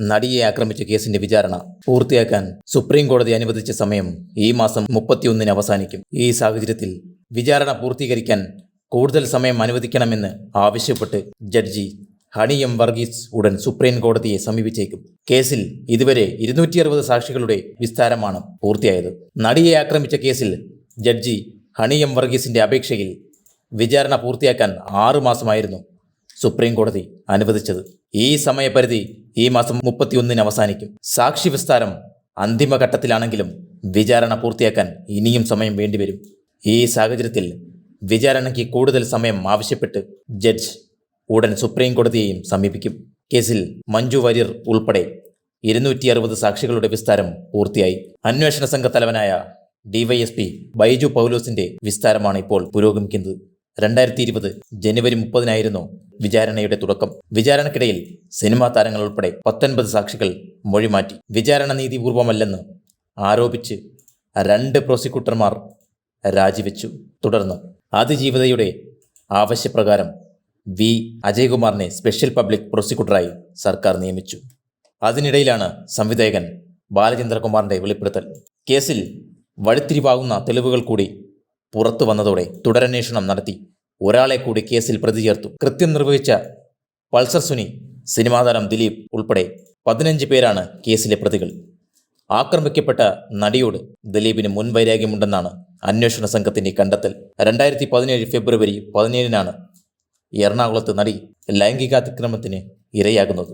നടിയെ ആക്രമിച്ച കേസിന്റെ വിചാരണ പൂർത്തിയാക്കാൻ സുപ്രീം കോടതി അനുവദിച്ച സമയം ഈ മാസം മുപ്പത്തിയൊന്നിന് അവസാനിക്കും. ഈ സാഹചര്യത്തിൽ വിചാരണ പൂർത്തീകരിക്കാൻ കൂടുതൽ സമയം അനുവദിക്കണമെന്ന് ആവശ്യപ്പെട്ട് ജഡ്ജി ഹണി എം വർഗീസ് ഉടൻ സുപ്രീം കോടതിയെ സമീപിച്ചേക്കും. കേസിൽ ഇതുവരെ ഇരുന്നൂറ്റി അറുപത് സാക്ഷികളുടെ വിസ്താരമാണ് പൂർത്തിയായത്. നടിയെ ആക്രമിച്ച കേസിൽ ജഡ്ജി ഹണി എം വർഗീസിന്റെ അപേക്ഷയിൽ വിചാരണ പൂർത്തിയാക്കാൻ ആറു മാസമായിരുന്നു. സുപ്രീം കോടതി അനുവദിച്ചത്. ഈ സമയപരിധി ഈ മാസം മുപ്പത്തിയൊന്നിന് അവസാനിക്കും. സാക്ഷി വിസ്താരം അന്തിമഘട്ടത്തിലാണെങ്കിലും വിചാരണ പൂർത്തിയാക്കാൻ ഇനിയും സമയം വേണ്ടിവരും. ഈ സാഹചര്യത്തിൽ വിചാരണയ്ക്ക് കൂടുതൽ സമയം ആവശ്യപ്പെട്ട് ജഡ്ജ് ഉടൻ സുപ്രീം കോടതിയെയും സമീപിക്കും. കേസിൽ മഞ്ജു വാര്യർ ഉൾപ്പെടെ ഇരുന്നൂറ്റി അറുപത് സാക്ഷികളുടെ വിസ്താരം പൂർത്തിയായി. അന്വേഷണ സംഘ തലവനായ ഡിവൈഎസ്പി ബൈജു പൗലോസിന്റെ വിസ്താരമാണ് ഇപ്പോൾ പുരോഗമിക്കുന്നത്. രണ്ടായിരത്തി ഇരുപത് ജനുവരി മുപ്പതിനായിരുന്നു വിചാരണയുടെ തുടക്കം. വിചാരണക്കിടയിൽ സിനിമാ താരങ്ങൾ ഉൾപ്പെടെ പത്തൊൻപത് സാക്ഷികൾ മൊഴിമാറ്റി. വിചാരണ നീതിപൂർവമല്ലെന്ന് ആരോപിച്ച് രണ്ട് പ്രോസിക്യൂട്ടർമാർ രാജിവെച്ചു. തുടർന്ന് അതിജീവിതയുടെ ആവശ്യപ്രകാരം വി. അജയ്കുമാറിനെ സ്പെഷ്യൽ പബ്ലിക് പ്രോസിക്യൂട്ടറായി സർക്കാർ നിയമിച്ചു. അതിനിടയിലാണ് സംവിധായകൻ ബാലചന്ദ്രകുമാറിന്റെ വെളിപ്പെടുത്തൽ. കേസിൽ വഴിത്തിരിവാകുന്ന തെളിവുകൾ കൂടി പുറത്തു വന്നതോടെ തുടരന്വേഷണം നടത്തി. ഒരാളെ കൂടി കേസിൽ പ്രതി ചേർത്തു. കൃത്യം നിർവഹിച്ച പൾസർ സുനി സിനിമാ താരം ദിലീപ് ഉൾപ്പെടെ പതിനഞ്ച് പേരാണ് കേസിലെ പ്രതികൾ. ആക്രമിക്കപ്പെട്ട നടിയോട് ദിലീപിന് മുൻവൈരാഗ്യമുണ്ടെന്നാണ് അന്വേഷണ സംഘത്തിന്റെ കണ്ടെത്തൽ. രണ്ടായിരത്തി പതിനേഴ് ഫെബ്രുവരി പതിനേഴിനാണ് എറണാകുളത്ത് നടി ലൈംഗികാതിക്രമത്തിന് ഇരയാകുന്നത്.